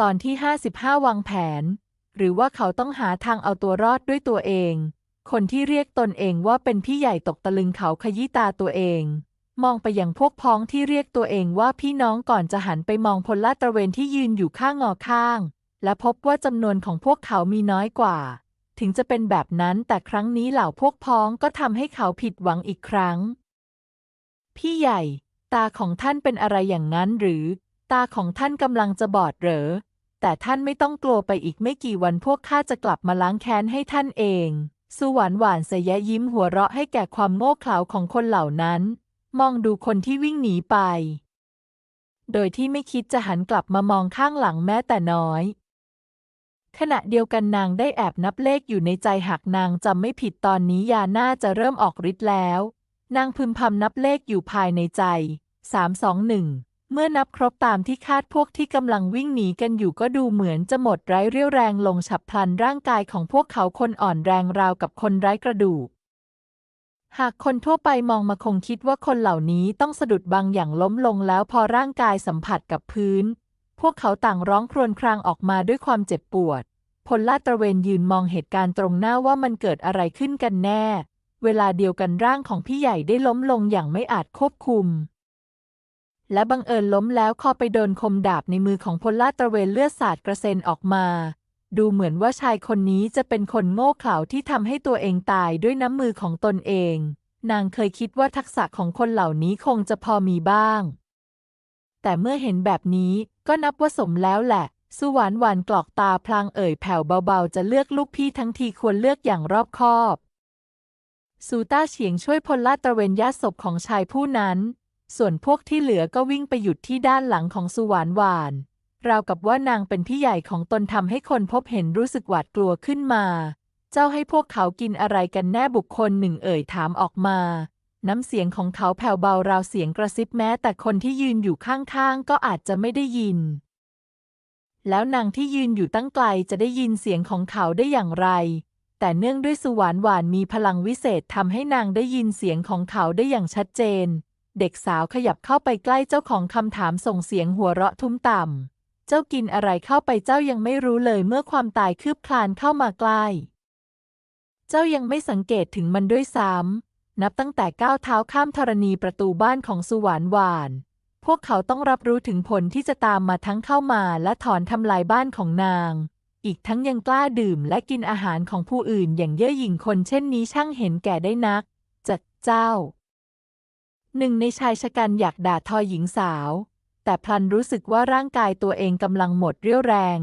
ตอนที่ 55 วางแผน หรือว่าเขาต้องหาทางเอาตัวรอดด้วยตัวเอง คนที่เรียกตนเองว่าเป็นพี่ใหญ่ตกตะลึงเขาขยี้ตาตัวเอง มองไปยังพวกพ้องที่เรียกตัวเองว่าพี่น้องก่อนจะหันไปมองพลลาดตระเวนที่ยืนอยู่ข้างงอข้าง และพบว่าจำนวนของพวกเขามีน้อยกว่า ถึงจะเป็นแบบนั้นแต่ครั้งนี้เหล่าพวกพ้องก็ทำให้เขาผิดหวังอีกครั้ง พี่ใหญ่ ตาของท่านเป็นอะไรอย่างนั้นหรือ ตาของท่านกำลังจะบอดเหรอ แต่ท่านไม่ต้องกลัวไปอีกไม่กี่วันพวกข้าจะกลับมาล้างแค้นให้ท่านเอง สุหวานหวานเสยยิ้มหัวเราะให้แก่ความโง่เขลาของคนเหล่านั้น มองดูคนที่วิ่งหนีไป โดยที่ไม่คิดจะหันกลับมามองข้างหลังแม้แต่น้อยขณะเดียวกันนางได้แอบนับเลขอยู่ในใจหากนางจำไม่ผิดตอนนี้ยาน่าจะเริ่มออกฤทธิ์แล้ว นางพึมพำนับเลขอยู่ภายในใจ321 เมื่อนับครบตามที่คาดพวกที่กำลังวิ่งหนีกันอยู่ก็ดูเหมือนจะหมดไร้เรี่ยวแรงลงฉับพลันร่างกายของพวกเขาคนอ่อนแรงราวกับคนไร้กระดูก หากคนทั่วไปมองมาคงคิดว่าคนเหล่านี้ต้องสะดุดบางอย่างล้มลงแล้วพอร่างกายสัมผัสกับพื้น พวกเขาต่างร้องครวญครางออกมาด้วยความเจ็บปวด พลลาตระเวนยืนมองเหตุการณ์ตรงหน้าว่ามันเกิดอะไรขึ้นกันแน่ เวลาเดียวกันร่างของพี่ใหญ่ได้ล้มลงอย่างไม่อาจควบคุม และบังเอิญล้มแล้วคอไปโดนคมดาบในมือของพลลาตระเวนเลือดสาดกระเซ็นออกมา ดูเหมือนว่าชายคนนี้จะเป็นคนโง่เขลาที่ทำให้ตัวเองตายด้วยน้ำมือของตนเอง นางเคยคิดว่าทักษะของคนเหล่านี้คงจะพอมีบ้าง แต่เมื่อเห็นแบบนี้ก็นับว่าสมแล้วแหละสุวานหวานกรอกตาพลางเอ่ยแผ่วเบาๆ จะเลือกลูกพี่ทั้งทีควรเลือกอย่างรอบคอบ ซูต้าเฉียงช่วยพลลาตระเวนญาติศพของชายผู้นั้น ส่วนพวกที่เหลือก็วิ่งไปหยุดที่ด้านหลังของสุหวานหวาน ราวกับว่านางเป็นพี่ใหญ่ของตนทำให้คนพบเห็นรู้สึกหวาดกลัวขึ้นมา เจ้าให้พวกเขากินอะไรกันแน่บุคคลหนึ่งเอ่ยถามออกมา น้ำเสียงของเขาแผ่วเบาราวเสียงกระซิบแม้ แต่คนที่ยืนอยู่ข้างๆ ก็อาจจะไม่ได้ยิน แล้วนางที่ยืนอยู่ตั้งไกลจะได้ยินเสียงของเขาได้อย่างไรแต่เนื่องด้วยสุหวานหวานมีพลังวิเศษทำให้นางได้ยินเสียงของเขาได้อย่างชัดเจน เด็กสาวขยับเข้าไปใกล้เจ้าของคำถามส่งเสียงหัวเราะทุ้มต่ำ เจ้ากินอะไรเข้าไปเจ้ายังไม่รู้เลยเมื่อความตายคืบคลานเข้ามาใกล้ เจ้ายังไม่สังเกตถึงมันด้วยซ้ำ นับตั้งแต่ก้าวเท้าข้ามธรณีประตูบ้านของสุหวานหวาน พวกเขาต้องรับรู้ถึงผลที่จะตามมาทั้งเข้ามาและถอนทำลายบ้านของนาง อีกทั้งยังกล้าดื่มและกินอาหารของผู้อื่นอย่างเย่อหยิ่งคนเช่นนี้ช่างเห็นแก่ได้นักจัดเจ้า หนึ่งในชายชะกันอยากด่าทอหญิงสาว แต่พลันรู้สึกว่าร่างกายตัวเองกำลังหมดเรี่ยวแรง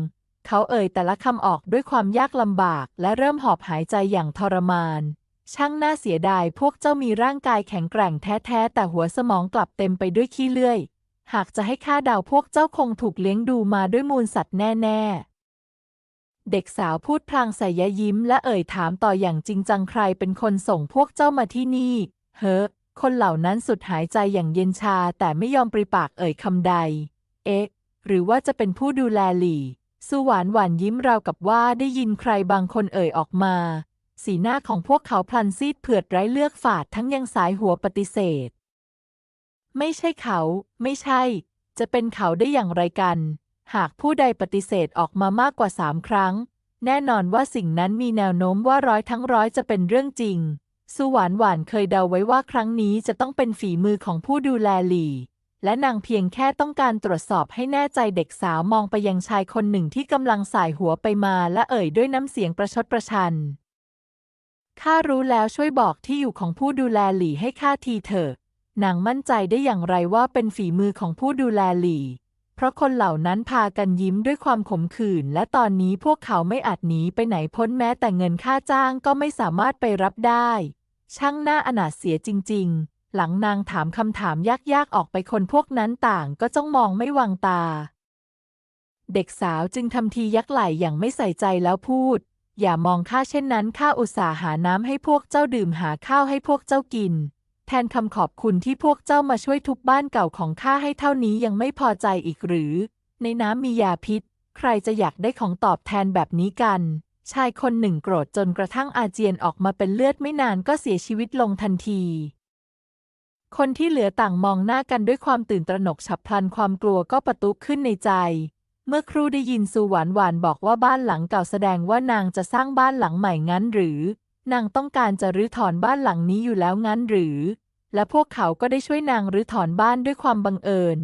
เขาเอ่ยแต่ละคำออกด้วยความยากลำบาก และเริ่มหอบหายใจอย่างทรมาน ช่างน่าเสียดายพวกเจ้ามีร่างกายแข็งแกร่งแท้ๆแต่หัวสมองกลับเต็มไปด้วยขี้เลื่อย หากจะให้ข้าเดาพวกเจ้าคงถูกเลี้ยงดูมาด้วยมูลสัตว์แน่ๆเด็กสาวพูดพลางใส่ยยิ้มและเอ่ยถามต่ออย่างจริงจังใครเป็นคนส่งพวกเจ้ามาที่นี่ เฮ้อ คนเหล่านั้นสุดหายใจอย่างเย็นชาแต่ไม่ยอมปริปากเอ่ยคำใด เอ๊ะ หรือว่าจะเป็นผู้ดูแลหลี่สุหวานหวานยิ้มราวกับว่าได้ยินใครบางคนเอ่ยออกมา สีหน้าของพวกเขาพลันซีดเผือดไร้เลือกฝาดทั้งยังสายหัวปฏิเสธ ไม่ใช่เขา ไม่ใช่ จะเป็นเขาได้อย่างไรกัน หากผู้ใดปฏิเสธออกมามากกว่าสามครั้ง แน่นอนว่าสิ่งนั้นมีแนวโน้มว่าร้อยทั้งร้อยจะเป็นเรื่องจริง สุหวานหวานเคยเดาไว้ว่าครั้งนี้จะต้องเป็นฝีมือของผู้ดูแลหลี่และนางเพียงแค่ต้องการตรวจสอบให้แน่ใจเด็กสาวมองไปยังชายคนหนึ่งที่กำลังสายหัวไปมาและเอ่ยด้วยน้ำเสียงประชดประชัน ข้ารู้แล้วช่วยบอกที่อยู่ของผู้ดูแลหลี่ให้ข้าทีเถอะ นางมั่นใจได้อย่างไรว่าเป็นฝีมือของผู้ดูแลหลี่ เพราะคนเหล่านั้นพากันยิ้มด้วยความขมขื่น และตอนนี้พวกเขาไม่อาจหนีไปไหนพ้นแม้แต่เงินค่าจ้างก็ไม่สามารถไปรับได้ ช่างหน่าอนาถเสียจริง ๆ หลังนางถามคำถามยากๆออกไปคนพวกนั้นต่างก็จ้องมองไม่วางตา เด็กสาวจึงทำทียักไหล่อย่างไม่ใส่ใจแล้วพูด อย่ามองข้าเช่นนั้นข้าอุตส่าห์หาน้ำให้พวกเจ้าดื่มหาข้าวให้พวกเจ้ากิน แทนคำขอบคุณที่พวกเจ้ามาช่วยทุบบ้านเก่าของข้าให้เท่านี้ยังไม่พอใจอีกหรือ ในน้ำมียาพิษ ใครจะอยากได้ของตอบแทนแบบนี้กัน ชายคนหนึ่งโกรธจนกระทั่งอาเจียนออกมาเป็นเลือดไม่นานก็เสียชีวิตลงทันที คนที่เหลือต่างมองหน้ากันด้วยความตื่นตระหนกฉับพลันความกลัวก็ประตุขึ้นในใจ เมื่อครูได้ยินสุหวานหวานบอกว่าบ้านหลังเก่าแสดงว่านางจะสร้างบ้านหลังใหม่งั้นหรือ นางต้องการจะรื้อถอนบ้านหลังนี้อยู่แล้วงั้นหรือ และพวกเขาก็ได้ช่วยนางรื้อถอนบ้านด้วยความบังเอิญ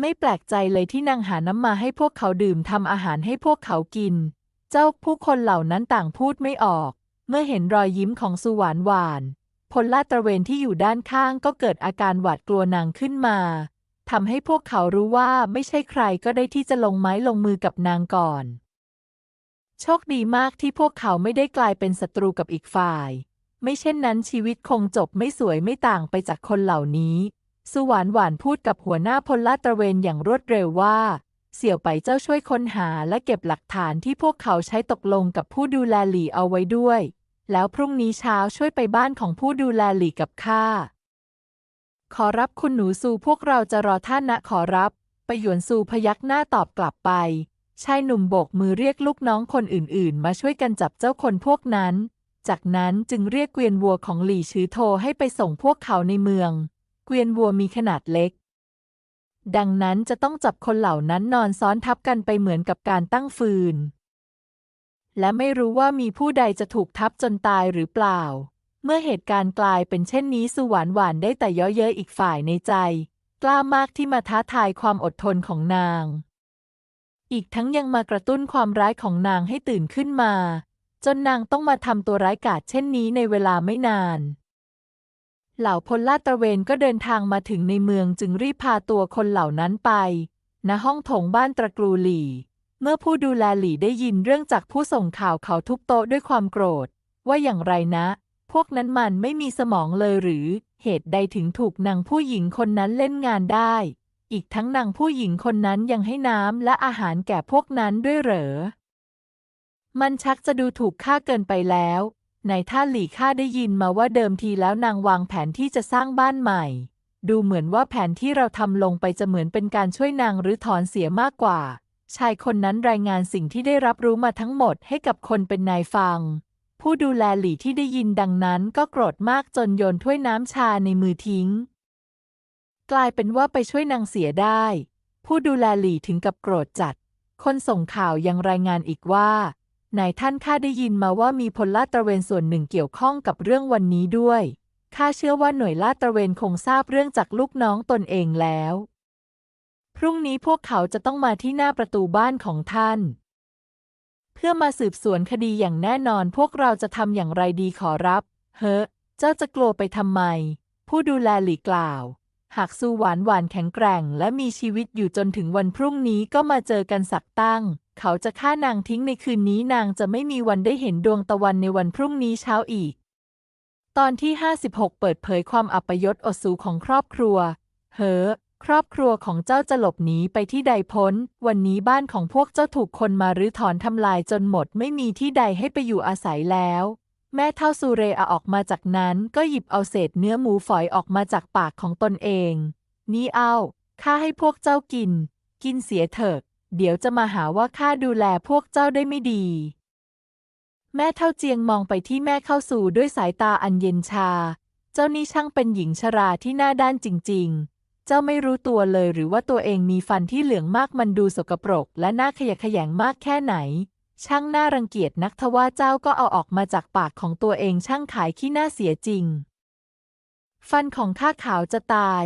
ไม่แปลกใจเลยที่นางหาน้ำมาให้พวกเขาดื่มทำอาหารให้พวกเขากิน เจ้าผู้คนเหล่านั้นต่างพูดไม่ออก เมื่อเห็นรอยยิ้มของสุหวานหวานพลลาดตระเวนที่อยู่ด้านข้างก็เกิดอาการหวาดกลัวนางขึ้นมาทำให้พวกเขารู้ว่าไม่ใช่ใครก็ได้ที่จะลงไม้ลงมือกับนางก่อน โชคดีมากที่พวกเขาไม่ได้กลายเป็นศัตรูกับอีกฝ่าย ไม่เช่นนั้นชีวิตคงจบไม่สวยไม่ต่างไปจากคนเหล่านี้ สุหวานหวานพูดกับหัวหน้าพลลาดตระเวนอย่างรวดเร็วว่า เสี่ยวไปเจ้าช่วยค้นหาและเก็บหลักฐานที่พวกเขาใช้ตกลงกับผู้ดูแลหลี่เอาไว้ด้วย แล้วพรุ่งนี้เช้าช่วยไปบ้านของผู้ดูแลหลี่กับข้า ขอรับคุณหนูซูพวกเราจะรอท่านนะขอรับ ไปหยวนซูพยักหน้าตอบกลับไป ชายหนุ่มโบกมือเรียกลูกน้องคนอื่นๆ มาช่วยกันจับเจ้าคนพวกนั้น จากนั้นจึงเรียกเกวียนวัวของหลี่ชื้อโทให้ไปส่งพวกเขาในเมือง เกวียนวัวมีขนาดเล็ก ดังนั้นจะต้องจับคนเหล่านั้นนอนซ้อนทับกันไปเหมือนกับการตั้งฟืน และไม่รู้ว่ามีผู้ใดจะถูกทับจนตายหรือเปล่า เมื่อเหตุการณ์กลายเป็นเช่นนี้สุหวานหวานได้แต่ย้อเย้ยอีกฝ่ายในใจ กล้ามากที่มาท้าทายความอดทนของนาง อีกทั้งยังมากระตุ้นความร้ายของนางให้ตื่นขึ้นมา จนนางต้องมาทำตัวร้ายกาจเช่นนี้ในเวลาไม่นาน เหล่าพลลาดตระเวนก็เดินทางมาถึงในเมืองจึงรีบพาตัวคนเหล่านั้นไป ณ ห้องโถงบ้านตระกูลหลี่ เมื่อผู้ดูแลหลี่ได้ยินเรื่องจากผู้ส่งข่าวเขาทุบโต๊ะด้วยความโกรธ ว่าอย่างไรนะ พวกนั้นมันไม่มีสมองเลยหรือ เหตุใดถึงถูกนางผู้หญิงคนนั้นเล่นงานได้ อีกทั้งนางผู้หญิงคนนั้นยังให้น้ำและอาหารแก่พวกนั้นด้วยเหรอ มันชักจะดูถูกค่าเกินไปแล้ว ในท่าหลี่ข้าได้ยินมาว่าเดิมทีแล้วนางวางแผนที่จะสร้างบ้านใหม่ ดูเหมือนว่าแผนที่เราทำลงไปจะเหมือนเป็นการช่วยนางหรือถอนเสียมากกว่า ชายคนนั้นรายงานสิ่งที่ได้รับรู้มาทั้งหมดให้กับคนเป็นนายฟัง ผู้ดูแลหลี่ที่ได้ยินดังนั้นก็โกรธมากจนโยนถ้วยน้ำชาในมือทิ้ง กลายเป็นว่าไปช่วยนางเสียได้ ผู้ดูแลหลี่ถึงกับโกรธจัด คนส่งข่าวยังรายงานอีกว่า นายท่านข้าได้ยินมาว่ามีพลลาดตระเวนส่วนหนึ่งเกี่ยวข้องกับเรื่องวันนี้ด้วย ข้าเชื่อว่าหน่วยลาดตระเวนคงทราบเรื่องจากลูกน้องตนเองแล้ว พรุ่งนี้พวกเขาจะต้องมาที่หน้าประตูบ้านของท่าน เพื่อมาสืบสวนคดีอย่างแน่นอนพวกเราจะทำอย่างไรดีขอรับ เฮ้อ เจ้าจะกลัวไปทำไม ผู้ดูแลหลีกล่าว หากสู้หวานหวานแข็งแกร่ง และมีชีวิตอยู่จนถึงวันพรุ่งนี้ก็มาเจอกันสักตั้ง เขาจะฆ่านางทิ้งในคืนนี้นางจะไม่มีวันได้เห็นดวงตะวันในวันพรุ่งนี้เช้าอีก ตอนที่ 56 เปิดเผยความอัปยศอดสูของครอบครัวเฮอครอบครัวของเจ้าจะหลบหนีไปที่ใดพ้น วันนี้บ้านของพวกเจ้าถูกคนมารื้อถอนทำลายจนหมดไม่มีที่ใดให้ไปอยู่อาศัยแล้ว แม่เท่าซูเรอออกมาจากนั้นก็หยิบเอาเศษเนื้อหมูฝอยออกมาจากปากของตนเอง นี่เอาข้าให้พวกเจ้ากิน กินเสียเถิด เดี๋ยวจะมาหาว่าข้าดูแลพวกเจ้าได้ไม่ดี แม่เท่าเจียงมองไปที่แม่เข้าสู่ด้วยสายตาอันเย็นชา เจ้านี่ช่างเป็นหญิงชราที่หน้าด้านจริง ๆ เจ้าไม่รู้ตัวเลยหรือว่าตัวเองมีฟันที่เหลืองมากมันดูสกปรก และน่าขยะแขยงมากแค่ไหน ช่างน่ารังเกียจนักทว่าเจ้าก็เอาออกมาจากปากของตัวเองช่างขายขี้หน้าเสียจริง ฟันของข้าขาวจะตาย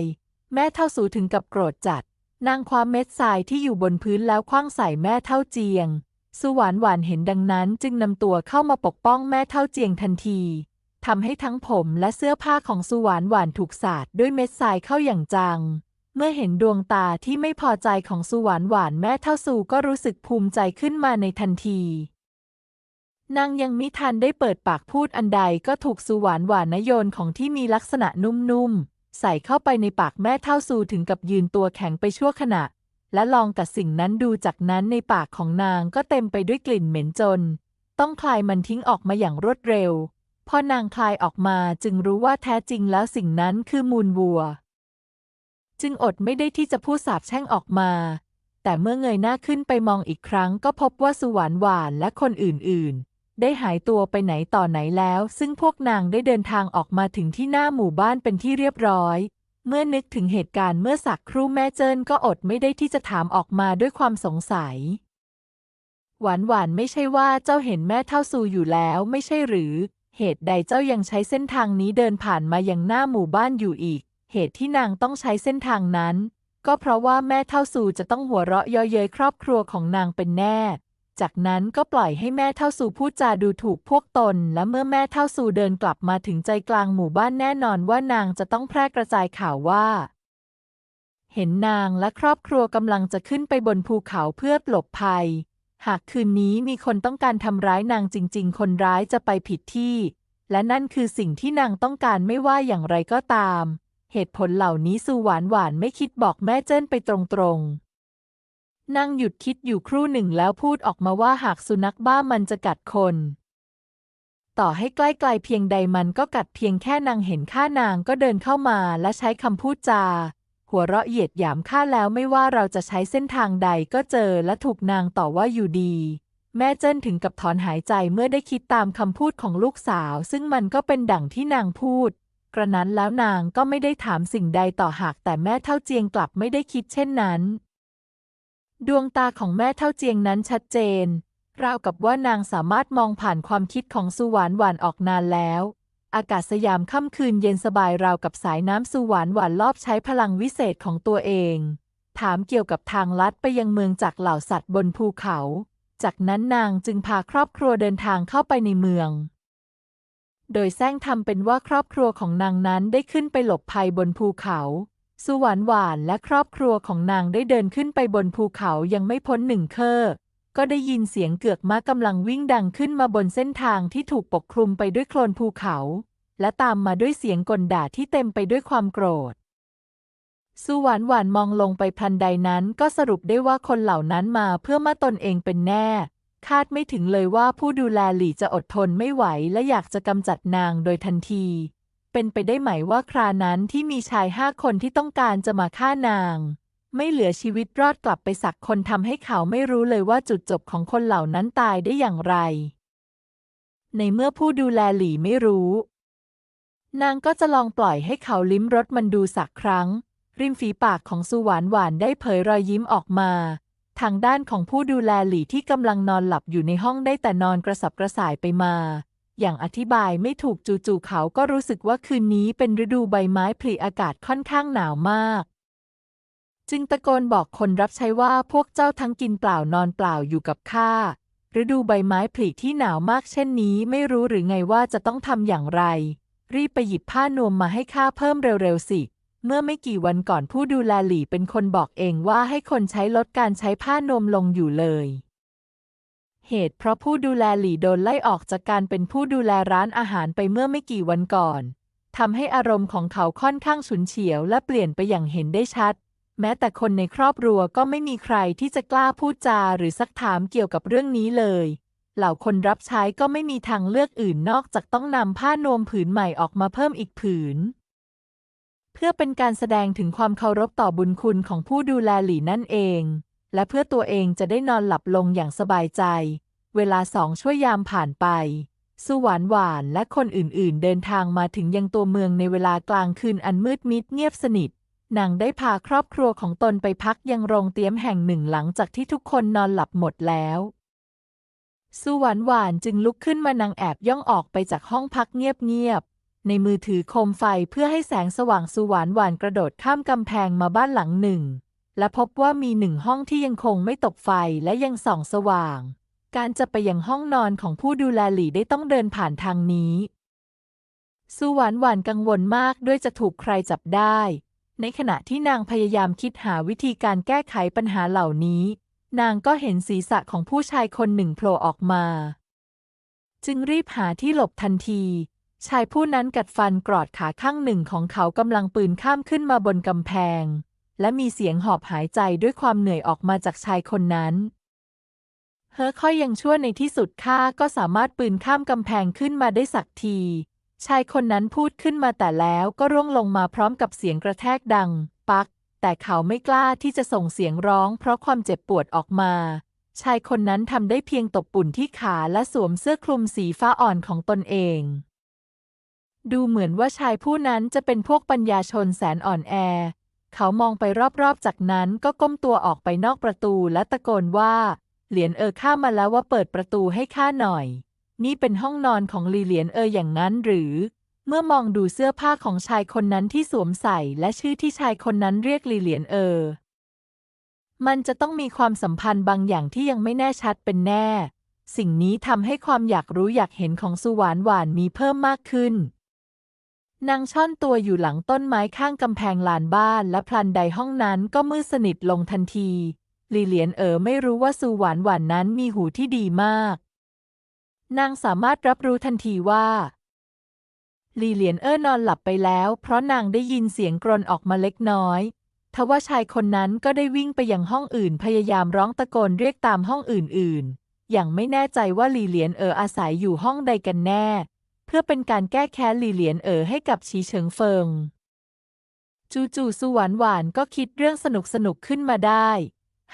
แม่เท่าสูถึงกับโกรธจัด นางคว้าเม็ดทรายที่อยู่บนพื้นแล้วคว้างใส่แม่เท่าเจียง สุหวานหวานเห็นดังนั้นจึงนำตัวเข้ามาปกป้องแม่เท่าเจียงทันทีทำให้ทั้งผมและเสื้อผ้าของสุหวานหวานถูกสาดด้วยเม็ดทรายเข้าอย่างจัง เมื่อเห็นดวงตาที่ไม่พอใจของสุหวานหวานแม่เท่าสูก็รู้สึกภูมิใจขึ้นมาในทันที นางยังมิทันได้เปิดปากพูดอันใดก็ถูกสุหวานหวานนโยนของที่มีลักษณะนุ่มๆ ใส่เข้าไปในปากแม่เท่าสูถึงกับยืนตัวแข็งไปชั่วขณะ และลองกัดสิ่งนั้นดูจากนั้นในปากของนางก็เต็มไปด้วยกลิ่นเหม็นจน ต้องคลายมันทิ้งออกมาอย่างรวดเร็ว พอนางคลายออกมาจึงรู้ว่าแท้จริงแล้วสิ่งนั้นคือมูลวัว จึงอดไม่ได้ที่จะพูดสาบแช่งออกมา แต่เมื่อเงยหน้าขึ้นไปมองอีกครั้งก็พบว่าสุหวานหวานและคนอื่นๆ ได้หายตัวไปไหนต่อไหนแล้ว ซึ่งพวกนางได้เดินทางออกมาถึงที่หน้าหมู่บ้านเป็นที่เรียบร้อย เมื่อนึกถึงเหตุการณ์เมื่อสักครู่แม่เจิ้นก็อดไม่ได้ที่จะถามออกมาด้วยความสงสัย หวานหวานไม่ใช่ว่าเจ้าเห็นแม่เท่าซูอยู่แล้วไม่ใช่หรือ เหตุใดเจ้ายังใช้เส้นทางนี้เดินผ่านมายังหน้าหมู่บ้านอยู่อีก เหตุที่นางต้องใช้เส้นทางนั้น ก็เพราะว่าแม่เท่าซูจะต้องหัวเราะเยาะเย้ยครอบครัวของนางเป็นแน่ จากนั้นก็ปล่อยให้แม่เท่าซูพูดจาดูถูกพวกตน และเมื่อแม่เท่าซูเดินกลับมาถึงใจกลางหมู่บ้านแน่นอนว่านางจะต้องแพร่กระจายข่าวว่า เห็นนางและครอบครัวกำลังจะขึ้นไปบนภูเขาเพื่อหลบภัย หากคืนนี้มีคนต้องการทำร้ายนางจริง ๆ คนร้ายจะไปผิดที่ และนั่นคือสิ่งที่นางต้องการไม่ว่าอย่างไรก็ตาม เหตุผลเหล่านี้สูหวานหวานไม่คิดบอกแม่เจิ้นไปตรงๆ นางหยุดคิดอยู่ครู่หนึ่งแล้วพูดออกมาว่าหากสุนัขบ้ามันจะกัดคน ต่อให้ใกล้ไกลเพียงใดมันก็กัดเพียงแค่นางเห็นข้านางก็เดินเข้ามาและใช้คำพูดจา หัวเราะเหยียดหยามข้าแล้วไม่ว่าเราจะใช้เส้นทางใดก็เจอและถูกนางต่อว่าอยู่ดี แม่เจิ้นถึงกับถอนหายใจเมื่อได้คิดตามคำพูดของลูกสาว ซึ่งมันก็เป็นดั่งที่นางพูดกระนั้นแล้วนางก็ไม่ได้ถามสิ่งใดต่อหากแต่แม่เท่าเจียงกลับไม่ได้คิดเช่นนั้น ดวงตาของแม่เท่าเจียงนั้นชัดเจน ราวกับว่านางสามารถมองผ่านความคิดของสุหวานหวานออกนานแล้ว อากาศสยามค่ำคืนเย็นสบายราวกับสายน้ำสุหวานหวานรอบใช้พลังวิเศษของตัวเอง ถามเกี่ยวกับทางลัดไปยังเมืองจากเหล่าสัตว์บนภูเขา จากนั้นนางจึงพาครอบครัวเดินทางเข้าไปในเมือง โดยแซงทำเป็นว่าครอบครัวของนางนั้นได้ขึ้นไปหลบภัยบนภูเขา สุหวานหวานและครอบครัวของนางได้เดินขึ้นไปบนภูเขายังไม่พ้นหนึ่งเคอก็ได้ยินเสียงเกือกม้ากำลังวิ่งดังขึ้นมาบนเส้นทางที่ถูกปกคลุมไปด้วยโคลนภูเขา และตามมาด้วยเสียงกลด่าที่เต็มไปด้วยความโกรธ สุหวานหวานมองลงไปพลันใดนั้นก็สรุปได้ว่าคนเหล่านั้นมาเพื่อมาตนเองเป็นแน่ คาดไม่ถึงเลยว่าผู้ดูแลหลี่จะอดทนไม่ไหวและอยากจะกำจัดนางโดยทันที เป็นไปได้ไหมว่าครานั้นที่มีชายห้าคนที่ต้องการจะมาฆ่านาง ไม่เหลือชีวิตรอดกลับไปสักคนทำให้เขาไม่รู้เลยว่าจุดจบของคนเหล่านั้นตายได้อย่างไร ในเมื่อผู้ดูแลหลี่ไม่รู้ นางก็จะลองปล่อยให้เขาลิ้มรสมันดูสักครั้ง ริมฝีปากของสุหวานหวานได้เผยรอยยิ้มออกมาทางด้านของผู้ดูแลหลี่ที่กำลังนอนหลับอยู่ในห้องได้แต่นอนกระสับกระส่ายไปมา อย่างอธิบายไม่ถูกจู่ๆเขาก็รู้สึกว่าคืนนี้เป็นฤดูใบไม้ผลิอากาศค่อนข้างหนาวมาก จึงตะโกนบอกคนรับใช้ว่าพวกเจ้าทั้งกินเปล่านอนเปล่าอยู่กับข้าฤดูใบไม้ผลิที่หนาวมากเช่นนี้ไม่รู้หรือไงว่าจะต้องทำอย่างไร รีบไปหยิบผ้านวมมาให้ข้าเพิ่มเร็วๆสิเมื่อไม่กี่วันก่อนผู้ดูแลหลี่เป็นคนบอกเองว่าให้คนใช้ลดการใช้ผ้านวมลงอยู่เลย เหตุเพราะผู้ดูแลหลี่โดนไล่ออกจากการเป็นผู้ดูแลร้านอาหารไปเมื่อไม่กี่วันก่อนทำให้อารมณ์ของเขาค่อนข้างฉุนเฉียวและเปลี่ยนไปอย่างเห็นได้ชัด แม้แต่คนในครอบครัวก็ไม่มีใครที่จะกล้าพูดจาหรือซักถามเกี่ยวกับเรื่องนี้เลย เหล่าคนรับใช้ก็ไม่มีทางเลือกอื่นนอกจากต้องนำผ้านวมผืนใหม่ออกมาเพิ่มอีกผืน เพื่อเป็นการแสดงถึงความเคารพต่อบุญคุณของผู้ดูแลหลี่นั่นเอง และเพื่อตัวเองจะได้นอนหลับลงอย่างสบายใจ เวลาสองช่วยยามผ่านไป สุหวานหวานและคนอื่นๆ เดินทางมาถึงยังตัวเมืองในเวลากลางคืนอันมืดมิดเงียบสนิทนางได้พาครอบครัวของตนไปพักยังโรงเตี๊ยมแห่งหนึ่งหลังจากที่ทุกคนนอนหลับหมดแล้ว สุหวานหวานจึงลุกขึ้นมานางแอบย่องออกไปจากห้องพักเงียบๆ ในมือถือโคมไฟเพื่อให้แสงสว่างสุหวานหวานกระโดดข้ามกำแพงมาบ้านหลังหนึ่ง และพบว่ามีหนึ่งห้องที่ยังคงไม่ตกไฟและยังส่องสว่าง การจะไปยังห้องนอนของผู้ดูแลหลีได้ต้องเดินผ่านทางนี้สุหวานหวานกังวลมากด้วยจะถูกใครจับได้ ในขณะที่นางพยายามคิดหาวิธีการแก้ไขปัญหาเหล่านี้ นางก็เห็นศีรษะของผู้ชายคนหนึ่งโผล่ออกมา จึงรีบหาที่หลบทันที ชายผู้นั้นกัดฟันกรอดขาข้างหนึ่งของเขากำลังปืนข้ามขึ้นมาบนกำแพง และมีเสียงหอบหายใจด้วยความเหนื่อยออกมาจากชายคนนั้นเฮอค่อยยังชั่วในที่สุดข้าก็สามารถปืนข้ามกำแพงขึ้นมาได้สักที ชายคนนั้นพูดขึ้นมาแต่แล้วก็ร่วงลงมาพร้อมกับเสียงกระแทกดัง ปัก แต่เขาไม่กล้าที่จะส่งเสียงร้องเพราะความเจ็บปวดออกมา ชายคนนั้นทำได้เพียงตบปุ่นที่ขาและสวมเสื้อคลุมสีฟ้าอ่อนของตนเอง ดูเหมือนว่าชายผู้นั้นจะเป็นพวกปัญญาชนแสนอ่อนแอ เขามองไปรอบๆ จากนั้นก็ก้มตัวออกไปนอกประตูและตะโกนว่า เหรียญเออข้ามาแล้วว่าเปิดประตูให้ข้าหน่อย นี่เป็นห้องนอนของลีเหรียญเอออย่างนั้นหรือ เมื่อมองดูเสื้อผ้าของชายคนนั้นที่สวมใส่และชื่อที่ชายคนนั้นเรียกลีเหรียญเออ มันจะต้องมีความสัมพันธ์บางอย่างที่ยังไม่แน่ชัดเป็นแน่ สิ่งนี้ทำให้ความอยากรู้อยากเห็นของสุหวานหวานมีเพิ่มมากขึ้น นางช่อนตัวอยู่หลังต้นไม้ข้างกำแพงลานบ้านและพลันใดห้องนั้นก็มืดสนิทลงทันทีลีเหลียนเอ๋อไม่รู้ว่าสุหวานหวานนั้นมีหูที่ดีมาก นางสามารถรับรู้ทันทีว่าลีเหลียนเอ๋อนอนหลับไปแล้ว เพราะนางได้ยินเสียงกรนออกมาเล็กน้อยทว่าชายคนนั้นก็ได้วิ่งไปยังห้องอื่นพยายามร้องตะโกนเรียกตามห้องอื่นๆ อย่างไม่แน่ใจว่าลีเหลียนเอ๋ออาศัยอยู่ห้องใดกันแน่ พื่อเป็นการแก้แค้นลีเหลียนเอ๋อให้กับชีเฉิงเฟิง จู่ๆสุหวานหวานก็คิดเรื่องสนุกๆขึ้นมาได้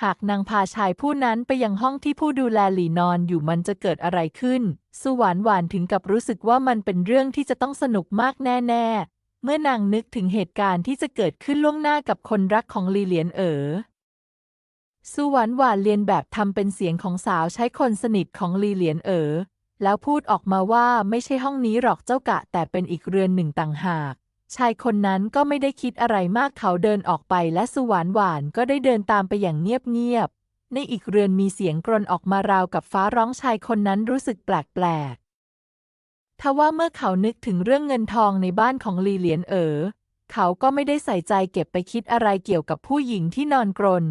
หากนางพาชายผู้นั้นไปยังห้องที่ผู้ดูแลหลีนอนอยู่มันจะเกิดอะไรขึ้น สุหวานหวานถึงกับรู้สึกว่ามันเป็นเรื่องที่จะต้องสนุกมากแน่ๆ เมื่อนางนึกถึงเหตุการณ์ที่จะเกิดขึ้นล่วงหน้ากับคนรักของลีเหลียนเอ๋อสุหวานหวานเรียนแบบทำเป็นเสียงของสาวใช้คนสนิทของลีเหลียนเอ๋อ แล้วพูดออกมาว่าไม่ใช่ห้องนี้หรอกเจ้ากะ แต่เป็นอีกเรือนหนึ่งต่างหาก ชายคนนั้นก็ไม่ได้คิดอะไรมากเขาเดินออกไปและสุหวานหวานก็ได้เดินตามไปอย่างเงียบๆในอีกเรือนมีเสียงกรนออกมาราวกับฟ้าร้องชายคนนั้นรู้สึกแปลกๆทว่าเมื่อเขานึกถึงเรื่องเงินทองในบ้านของลีเหลียนเอ๋อเขาก็ไม่ได้ใส่ใจเก็บไปคิดอะไรเกี่ยวกับผู้หญิงที่นอนกรน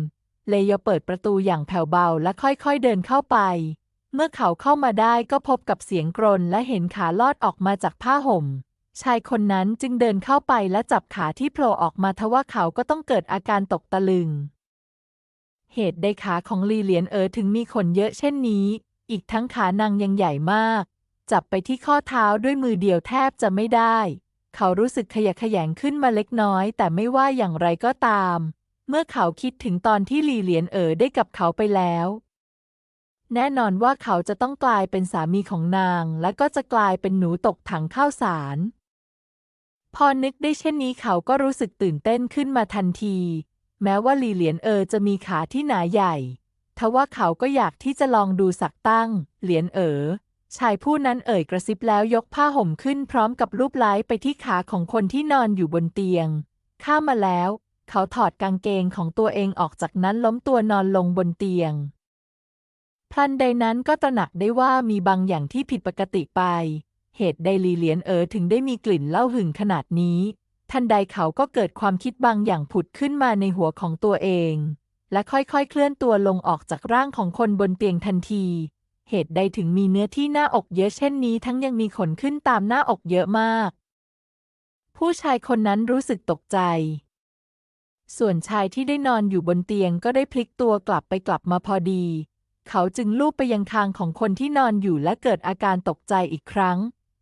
เลยเปิดประตูอย่างแผ่วเบาและค่อยๆเดินเข้าไป เมื่อเขาเข้ามาได้ก็พบกับเสียงกรนและเห็นขาลอดออกมาจากผ้าห่ม ชายคนนั้นจึงเดินเข้าไปและจับขาที่โผล่ออกมาทว่าเขาก็ต้องเกิดอาการตกตะลึง เหตุใดขาของลีเหลียนเอ๋อถึงมีขนเยอะเช่นนี้ อีกทั้งขานางยังใหญ่มาก จับไปที่ข้อเท้าด้วยมือเดียวแทบจะไม่ได้ เขารู้สึกขยะแขยงขึ้นมาเล็กน้อย แต่ไม่ว่าอย่างไรก็ตาม เมื่อเขาคิดถึงตอนที่ลีเหลียนเอ๋อได้กับเขาไปแล้ว แน่นอนว่าเขาจะต้องกลายเป็นสามีของนาง และก็จะกลายเป็นหนูตกถังข้าวสาร พอนึกได้เช่นนี้เขาก็รู้สึกตื่นเต้นขึ้นมาทันที แม้ว่าลีเหลียนเออจะมีขาที่หนาใหญ่ทว่าเขาก็อยากที่จะลองดูสักตั้ง เหลียนเออชายผู้นั้นเอ่ยกระซิบแล้วยกผ้าห่มขึ้นพร้อมกับรูปไล้ไปที่ขาของคนที่นอนอยู่บนเตียง ข้ามาแล้ว เขาถอดกางเกงของตัวเองออกจากนั้นล้มตัวนอนลงบนเตียง พลันใดนั้นก็ตระหนักได้ว่ามีบางอย่างที่ผิดปกติไป เหตุใดลีเหลียนเอ๋อถึงได้มีกลิ่นเหล้าหึงขนาดนี้ ทันใดเขาก็เกิดความคิดบางอย่างผุดขึ้นมาในหัวของตัวเอง และค่อยๆ เคลื่อนตัวลงออกจากร่างของคนบนเตียงทันที เหตุใดถึงมีเนื้อที่หน้าอกเยอะเช่นนี้ ทั้งยังมีขนขึ้นตามหน้าอกเยอะมาก ผู้ชายคนนั้นรู้สึกตกใจส่วนชายที่ได้นอนอยู่บนเตียงก็ได้พลิกตัวกลับไปกลับมาพอดี เขาจึงลูบไปยังคางของคนที่นอนอยู่และเกิดอาการตกใจอีกครั้ง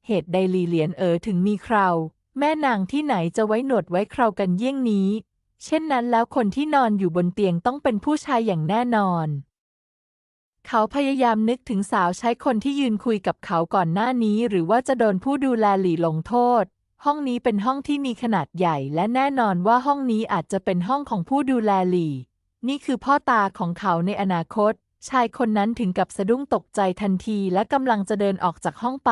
เหตุใดลีเหลียนเอ๋อถึงมีคราว แม่นางที่ไหนจะไว้หนวดไว้คราวกันเยี่ยงนี้ เช่นนั้นแล้วคนที่นอนอยู่บนเตียงต้องเป็นผู้ชายอย่างแน่นอน เขาพยายามนึกถึงสาวใช้คนที่ยืนคุยกับเขาก่อนหน้านี้ หรือว่าจะโดนผู้ดูแลหลีลงโทษ ห้องนี้เป็นห้องที่มีขนาดใหญ่ และแน่นอนว่าห้องนี้อาจจะเป็นห้องของผู้ดูแลหลีนี่คือพ่อตาของเขาในอนาคต ชายคนนั้นถึงกับสะดุ้งตกใจทันทีและกำลังจะเดินออกจากห้องไป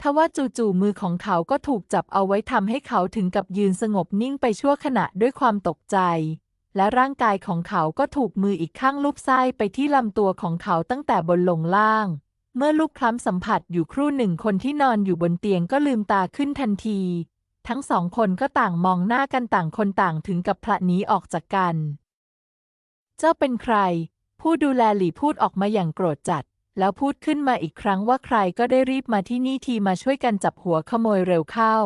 ทว่าจู่ๆมือของเขาก็ถูกจับเอาไว้ทำให้เขาถึงกับยืนสงบนิ่งไปชั่วขณะด้วยความตกใจ และร่างกายของเขาก็ถูกมืออีกข้างลูบไส้ไปที่ลำตัวของเขาตั้งแต่บนลงล่าง เมื่อลูกคล้ำสัมผัสอยู่ครู่หนึ่งคนที่นอนอยู่บนเตียงก็ลืมตาขึ้นทันที ทั้งสองคนก็ต่างมองหน้ากันต่างคนต่างถึงกับพละหนีออกจากกัน เจ้าเป็นใคร ผู้ดูแลหลี่พูดออกมาอย่างโกรธจัด แล้วพูดขึ้นมาอีกครั้งว่าใครก็ได้รีบมาที่นี่ทีมาช่วยกันจับหัวขโมยเร็วเข้า